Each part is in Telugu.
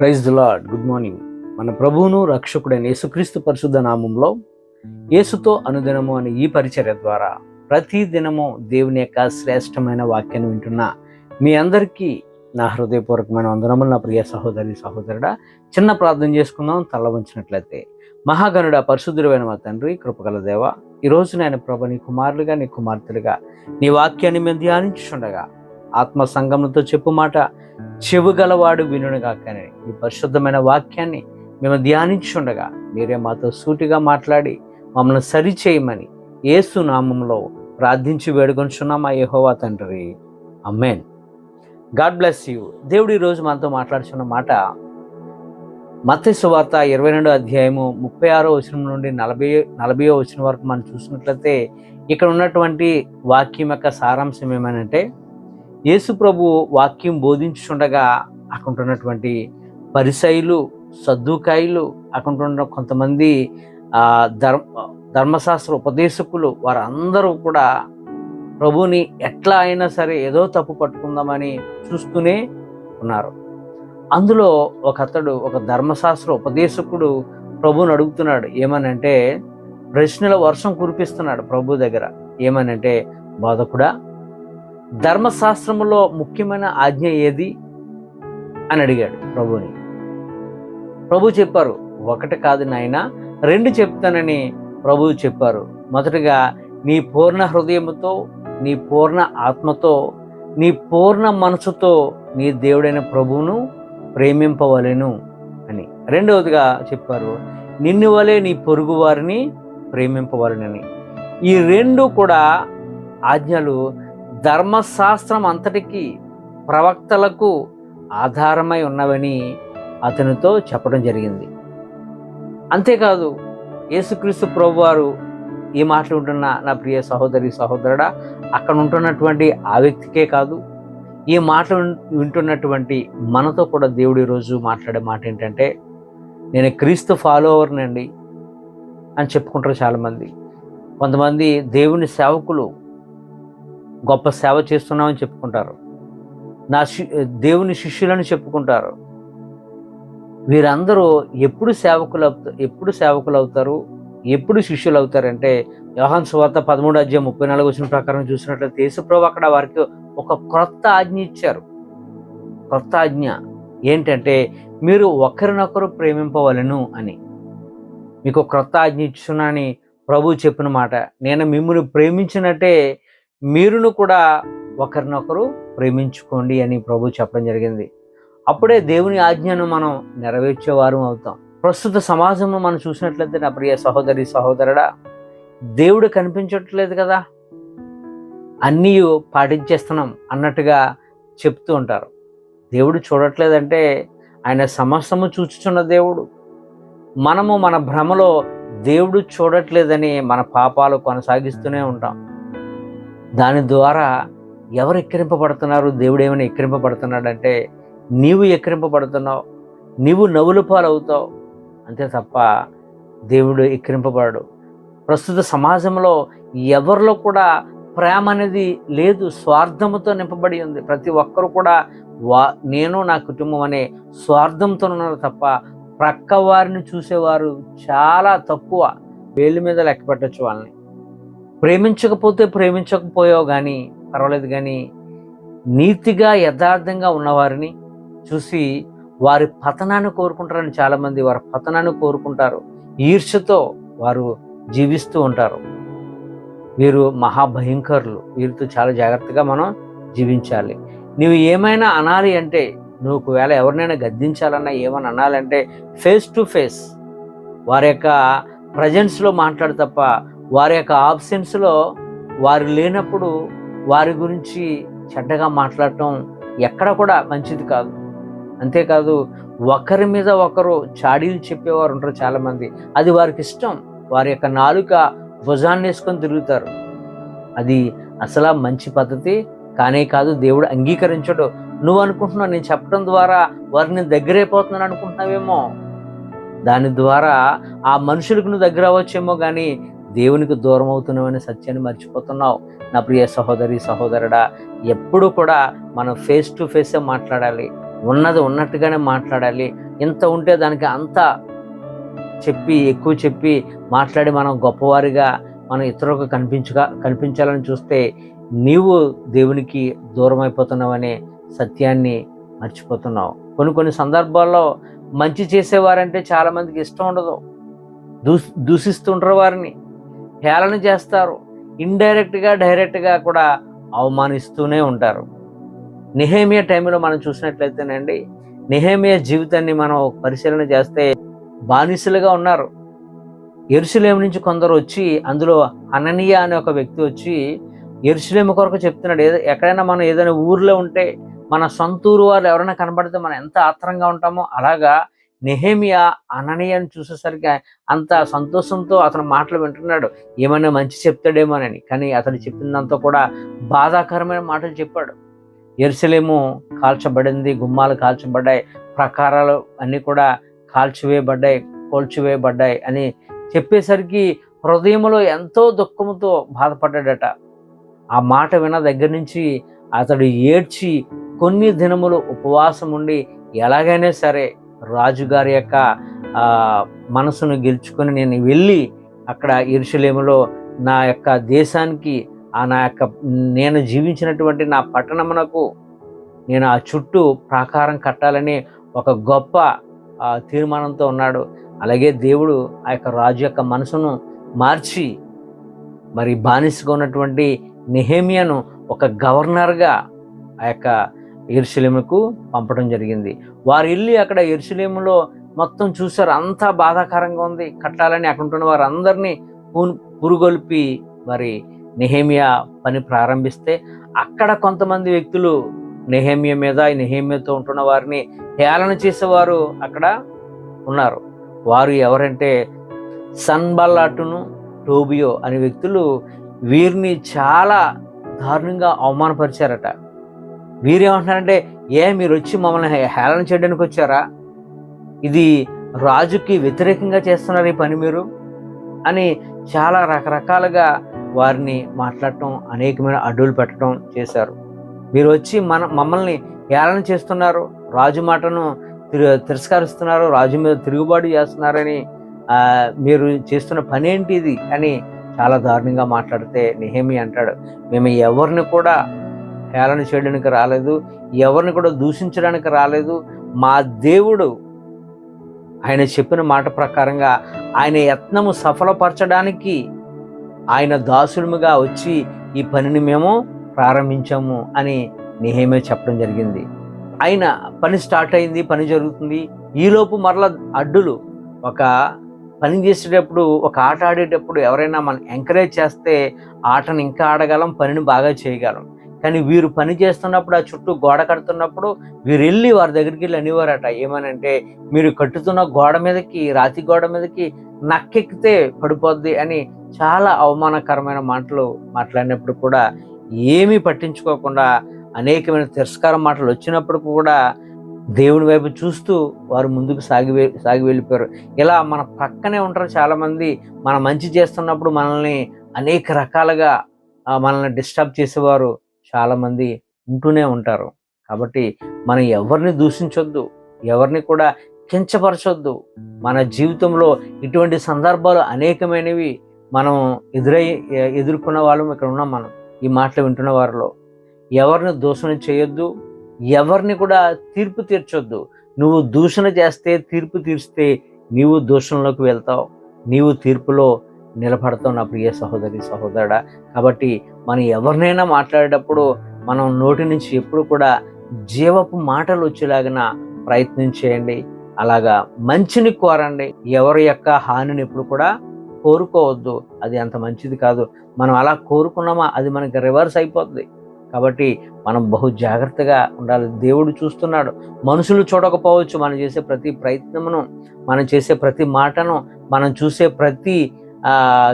Praise the lord. Good morning. మన ప్రభువును రక్షకుడైన యేసుక్రీస్తు పరిశుద్ధ నామంలో యేసుతో అనుదినము అనే ఈ పరిచర్య ద్వారా ప్రతి దినము దేవుని యొక్క శ్రేష్టమైన వాక్యాన్ని వింటున్న మీ అందరికీ నా హృదయపూర్వకమైన వందనములు. నా ప్రియ సహోదరి సహోదరుడా చిన్న ప్రార్థన చేసుకుందాం. తల వంచినట్లయితే మహాగణుడ పరిశుద్ధుడైన మా తండ్రి కృపగల దేవ ఈ నేను ప్రభ నీ కుమారులుగా నీ కుమార్తెలుగా నీ వాక్యాన్ని మేము ధ్యానించుండగా ఆత్మ సంగములతో చెప్పు మాట. చెవుగలవాడు వినుగాకని ఈ పరిశుద్ధమైన వాక్యాన్ని మేము ధ్యానించుండగా మీరే మాతో సూటిగా మాట్లాడి మమ్మల్ని సరిచేయమని ఏసు నామంలో ప్రార్థించి వేడుకొంచున్నాం ఆ యహోవా తండ్రి. Amen god bless you. దేవుడు ఈరోజు మనతో మాట్లాడుచున్న మాట మత్స్య వార్త ఇరవై రెండో అధ్యాయము ముప్పై ఆరో వచనం నుండి నలభై నలభైయో వచనం వరకు మనం చూసినట్లయితే ఇక్కడ ఉన్నటువంటి వాక్యం యొక్క సారాంశం ఏమనంటే యేసు ప్రభు వాక్యం బోధించుండగా అక్కడ పరిసైలు సద్దుకాయలు అక్కడున్న కొంతమంది ధర్మ ధర్మశాస్త్ర ఉపదేశకులు వారందరూ కూడా ప్రభుని ఎట్లా అయినా సరే ఏదో తప్పు పట్టుకుందామని చూస్తూనే ఉన్నారు. అందులో ఒక అతడు ఒక ధర్మశాస్త్ర ఉపదేశకుడు ప్రభుని అడుగుతున్నాడు ఏమనంటే ప్రశ్నల వర్షం కురిపిస్తున్నాడు ప్రభు దగ్గర. ఏమనంటే బోధకుడా ధర్మశాస్త్రములో ముఖ్యమైన ఆజ్ఞ ఏది? అని అడిగాడు ప్రభుని ప్రభు చెప్పారు ఒకటి కాదు నాయన రెండు చెప్తానని ప్రభు చెప్పారు. మొదటగా నీ పూర్ణ హృదయముతో నీ పూర్ణ ఆత్మతో నీ పూర్ణ మనసుతో నీ దేవుడైన ప్రభువును ప్రేమింపవలెను అని. రెండవదిగా చెప్పారు నిన్ను వలె నీ పొరుగు వారిని ప్రేమింపవలనని. ఈ రెండు కూడా ఆజ్ఞలు ధర్మశాస్త్రం అంతటికి ప్రవక్తలకు ఆధారమై ఉన్నవని అతనితో చెప్పడం జరిగింది. అంతేకాదు యేసుక్రీస్తు ప్రభువారు ఈ మాటలు ఉంటున్న నా ప్రియ సహోదరి సహోదరుడా అక్కడ ఉంటున్నటువంటి ఆ వ్యక్తికే కాదు ఈ మాటలు వింటున్నటువంటి మనతో కూడా దేవుడు ఈరోజు మాట్లాడే మాట ఏంటంటే నేను క్రీస్తు ఫాలోవర్నండి అని చెప్పుకుంటారు చాలామంది. కొంతమంది దేవుని సేవకులు గొప్ప సేవ చేస్తున్నామని చెప్పుకుంటారు. నా శి దేవుని శిష్యులని చెప్పుకుంటారు. వీరందరూ ఎప్పుడు సేవకులు అవుతారు ఎప్పుడు సేవకులు అవుతారు? ఎప్పుడు శిష్యులు అవుతారంటే యోహాన్ సువార్త పదమూడు అధ్యాయం ముప్పై నాలుగు వచ్చిన ప్రకారం చూసినట్లయితే యేసుప్రభు అక్కడ వారికి ఒక క్రొత్త ఆజ్ఞ ఇచ్చారు. క్రొత్త ఆజ్ఞ ఏంటంటే మీరు ఒకరినొకరు ప్రేమింపవలను అని. మీకు క్రొత్త ఆజ్ఞ ఇచ్చున్నానని ప్రభు చెప్పిన మాట. నేను మిమ్మల్ని ప్రేమించినట్టే మీరును కూడా ఒకరినొకరు ప్రేమించుకోండి అని ప్రభు చెప్పడం జరిగింది. అప్పుడే దేవుని ఆజ్ఞను మనం నెరవేర్చేవారు అవుతాం. ప్రస్తుత సమాజంలో మనం చూసినట్లయితే నా ప్రియ సహోదరి సహోదరుడా దేవుడు కనిపించట్లేదు కదా? అన్నీ పాటించేస్తున్నాం అన్నట్టుగా చెప్తూ ఉంటారు. దేవుడు చూడట్లేదంటే ఆయన సమస్తము చూచుచున్న దేవుడు. మనము మన భ్రమలో దేవుడు చూడట్లేదని మన పాపాలు కొనసాగిస్తూనే ఉంటాం. దాని ద్వారా ఎవరు ఎక్కిరింపబడుతున్నారు? దేవుడు ఏమైనా ఎక్కిరింపబడుతున్నాడంటే నీవు ఎక్కిరింపబడుతున్నావు నీవు నవ్వుల పాలవుతావు. అంతే తప్ప దేవుడు ఎక్కిరింపబడడు. ప్రస్తుత సమాజంలో ఎవరిలో కూడా ప్రేమ అనేది లేదు స్వార్థముతో నింపబడి ఉంది. ప్రతి ఒక్కరు కూడా వా నేను నా కుటుంబం అనే స్వార్థంతో ఉన్నారు తప్ప ప్రక్క వారిని చూసేవారు చాలా తక్కువ. వేలు మీద లెక్క పెట్టచ్చు వాళ్ళని. ప్రేమించకపోతే ప్రేమించకపోయావు కానీ పర్వాలేదు కానీ నీతిగా యథార్థంగా ఉన్నవారిని చూసి వారి పతనాన్ని కోరుకుంటారని చాలామంది వారి పతనాన్ని కోరుకుంటారు. ఈర్ష్యతో వారు జీవిస్తూ ఉంటారు. వీరు మహాభయంకరులు. వీరితో చాలా జాగ్రత్తగా మనం జీవించాలి. నువ్వు ఏమైనా అనాలి అంటే నువ్వు ఒకవేళ ఎవరినైనా గద్దించాలన్నా ఏమైనా అనాలంటే ఫేస్ టు ఫేస్ వారి యొక్క ప్రజెన్స్లో మాట్లాడు తప్ప వారి యొక్క ఆబ్సెన్స్లో వారు లేనప్పుడు వారి గురించి చెడ్డగా మాట్లాడటం ఎక్కడ కూడా మంచిది కాదు. అంతేకాదు ఒకరి మీద ఒకరు చాడీలు చెప్పేవారు ఉంటారు చాలామంది. అది వారికి ఇష్టం. వారి యొక్క నాలుక భుజాన్ని వేసుకొని తిరుగుతారు. అది అసలు మంచి పద్ధతి కానే కాదు దేవుడు అంగీకరించడు. నువ్వు అనుకుంటున్నావు నేను చెప్పడం ద్వారా వారిని దగ్గరైపోతున్నాను అనుకుంటున్నావేమో? దాని ద్వారా ఆ మనుషులకు నువ్వు దగ్గర అవ్వచ్చేమో కానీ దేవునికి దూరం అవుతున్నామని సత్యాన్ని మర్చిపోతున్నావు. నా ప్రియ సహోదరి సహోదరుడా ఎప్పుడు కూడా మనం ఫేస్ టు ఫేసే మాట్లాడాలి. ఉన్నది ఉన్నట్టుగానే మాట్లాడాలి. ఇంత ఉంటే దానికి అంత చెప్పి ఎక్కువ చెప్పి మాట్లాడి మనం గొప్పవారిగా మనం ఇతరులకు కనిపించగా కనిపించాలని చూస్తే నీవు దేవునికి దూరం అయిపోతున్నావనే సత్యాన్ని మర్చిపోతున్నావు. కొన్ని కొన్ని సందర్భాల్లో మంచి చేసేవారంటే చాలామందికి ఇష్టం ఉండదు. దూ దూషిస్తుంటారు వారిని. హేళన చేస్తారు. ఇండైరెక్ట్గా డైరెక్ట్గా కూడా అవమానిస్తూనే ఉంటారు. నిహేమియా టైంలో మనం చూసినట్లయితేనండి నిహేమియా జీవితాన్ని మనం పరిశీలన చేస్తే బానిసలుగా ఉన్నారు. ఎరుసలేం నుంచి కొందరు వచ్చి అందులో అననీయ అనే ఒక వ్యక్తి వచ్చి ఎరుసలేం కొరకు చెప్తున్నాడు ఏదో ఎక్కడైనా మనం ఏదైనా ఊర్లో ఉంటే మన సొంత ఊరు వారు ఎవరైనా కనబడితే మనం ఎంత ఆత్రంగా ఉంటామో అలాగా నెహేమియా అననీయని చూసేసరికి అంత సంతోషంతో అతను మాటలు వింటున్నాడు. ఏమైనా మంచి చెప్తాడేమోనని కానీ అతను చెప్పినంత కూడా బాధాకరమైన మాటలు చెప్పాడు. ఎరుసలేము కాల్చబడింది గుమ్మాలు కాల్చబడ్డాయి ప్రకారాలు అన్నీ కూడా కాల్చివేయబడ్డాయి కోల్చివేయబడ్డాయి అని చెప్పేసరికి హృదయంలో ఎంతో దుఃఖంతో బాధపడ్డాడట. ఆ మాట విన్న దగ్గర నుంచి అతడు ఏడ్చి కొన్ని దినములు ఉపవాసం ఉండి ఎలాగైనా సరే రాజుగారి యొక్క మనసును గెలుచుకొని నేను వెళ్ళి అక్కడ ఇరుషులేములో నా యొక్క దేశానికి ఆ నా యొక్క నేను జీవించినటువంటి నా పట్టణమునకు నేను ఆ చుట్టూ ప్రాకారం కట్టాలని ఒక గొప్ప తీర్మానంతో ఉన్నాడు. అలాగే దేవుడు ఆ యొక్క రాజు యొక్క మనసును మార్చి మరి బానిసగా ఉన్నటువంటి నెహేమియాను ఒక గవర్నర్గా ఆ యొక్క ఎరుసలేముకు పంపడం జరిగింది. వారు వెళ్ళి అక్కడ ఎరుసలేములో మొత్తం చూసారు అంతా బాధాకరంగా ఉంది. కట్టాలని అక్కడ ఉంటున్న వారు అందరినీ పురుగొల్పి మరి నెహేమియా పని ప్రారంభిస్తే అక్కడ కొంతమంది వ్యక్తులు నెహేమియ మీద నెహేమియతో ఉంటున్న వారిని హేళన చేసేవారు అక్కడ ఉన్నారు. వారు ఎవరంటే సన్బల్లాటును టోబియో అనే వ్యక్తులు వీరిని చాలా దారుణంగా అవమానపరిచారట. వీరేమంటున్నారంటే ఏ మీరు వచ్చి మమ్మల్ని హేళన చేయడానికి వచ్చారా? ఇది రాజుకి వ్యతిరేకంగా చేస్తున్నారు ఈ పని మీరు? అని చాలా రకరకాలుగా వారిని మాట్లాడటం అనేకమైన అడ్డులు పెట్టడం చేశారు. మీరు వచ్చి మన మమ్మల్ని హేళన చేస్తున్నారు రాజు మాటను తిరస్కరిస్తున్నారు రాజు మీద తిరుగుబాటు చేస్తున్నారని మీరు చేస్తున్న పని ఏంటి ఇది? అని చాలా దారుణంగా మాట్లాడితే నిహేమి అంటాడు. మేము ఎవరిని కూడా హేళన చేయడానికి రాలేదు ఎవరిని కూడా దూషించడానికి రాలేదు. మా దేవుడు ఆయన చెప్పిన మాట ప్రకారంగా ఆయన యత్నము సఫలపరచడానికి ఆయన దాసులముగా వచ్చి ఈ పనిని మేము ప్రారంభించాము అని నిహేమే చెప్పడం జరిగింది. ఆయన పని స్టార్ట్ అయింది పని జరుగుతుంది. ఈలోపు మరల అడ్డులు ఒక పని చేసేటప్పుడు ఒక ఆట ఆడేటప్పుడు ఎవరైనా మనం ఎంకరేజ్ చేస్తే ఆటను ఇంకా ఆడగలం పనిని బాగా చేయగలం. కానీ వీరు పని చేస్తున్నప్పుడు ఆ చుట్టూ గోడ కడుతున్నప్పుడు వీరు వెళ్ళి వారి దగ్గరికి వెళ్ళి అనేవారట. ఏమనంటే మీరు కట్టుతున్న గోడ మీదకి రాతి గోడ మీదకి నక్కెక్కితే పడిపోద్ది అని చాలా అవమానకరమైన మాటలు మాట్లాడినప్పుడు కూడా ఏమీ పట్టించుకోకుండా అనేకమైన తిరస్కార మాటలు వచ్చినప్పుడు కూడా దేవుని వైపు చూస్తూ వారు ముందుకు సాగి సాగి వెళ్ళిపోయారు. ఇలా మన పక్కనే ఉంటారు చాలామంది. మన మంచి చేస్తున్నప్పుడు మనల్ని అనేక రకాలుగా మనల్ని డిస్టర్బ్ చేసేవారు. చాలామంది ఉంటూనే ఉంటారు. కాబట్టి మనం ఎవరిని దూషించొద్దు. ఎవరిని కూడా కించపరచొద్దు. మన జీవితంలో ఇటువంటి సందర్భాలు అనేకమైనవి మనం ఎదురై ఎదుర్కొన్న వాళ్ళం ఇక్కడ ఉన్నాం మనం. ఈ మాటలు వింటున్న వారిలో. ఎవరిని దూషణ చేయొద్దు. ఎవరిని కూడా తీర్పు తీర్చొద్దు. నువ్వు దూషణ చేస్తే తీర్పు తీర్స్తే నీవు దూషణలోకి వెళ్తావు. నీవు తీర్పులో నిలబడతాం నా ప్రియ సహోదరి సహోదరుడా. కాబట్టి మనం ఎవరినైనా మాట్లాడేటప్పుడు మనం నోటి నుంచి ఎప్పుడు కూడా జీవపు మాటలు వచ్చేలాగిన ప్రయత్నం చేయండి. అలాగా మంచిని కోరండి. ఎవరి యొక్క హానిని ఎప్పుడు కూడా కోరుకోవద్దు. అది అంత మంచిది కాదు. మనం అలా కోరుకున్నామా అది మనకి రివర్స్ అయిపోతుంది కాబట్టి మనం బహు జాగ్రత్తగా ఉండాలి. దేవుడు చూస్తున్నాడు. మనుషులు చూడకపోవచ్చు. మనం చేసే ప్రతి ప్రయత్నమును మనం చేసే ప్రతి మాటను మనం చూసే ప్రతి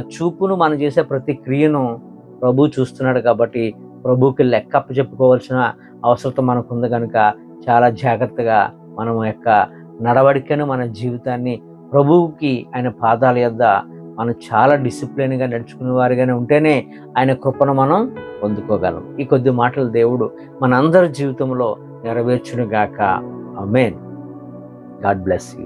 చూపును మనం చేసే ప్రతి క్రియను ప్రభు చూస్తున్నాడు కాబట్టి ప్రభుకి లెక్క చెప్పుకోవాల్సిన అవసరం మనకు ఉంది కనుక చాలా జాగ్రత్తగా మనం యొక్క నడవడికను మన జీవితాన్ని ప్రభువుకి ఆయన పాదాల యొద్ద మనం చాలా డిసిప్లిన్గా నడుచుకునే వారిగానే ఉంటేనే ఆయన కృపను మనం పొందుకోగలం. ఈ కొద్ది మాటలు దేవుడు మనందరి జీవితంలో నెరవేర్చునుగాక. Amen God bless you.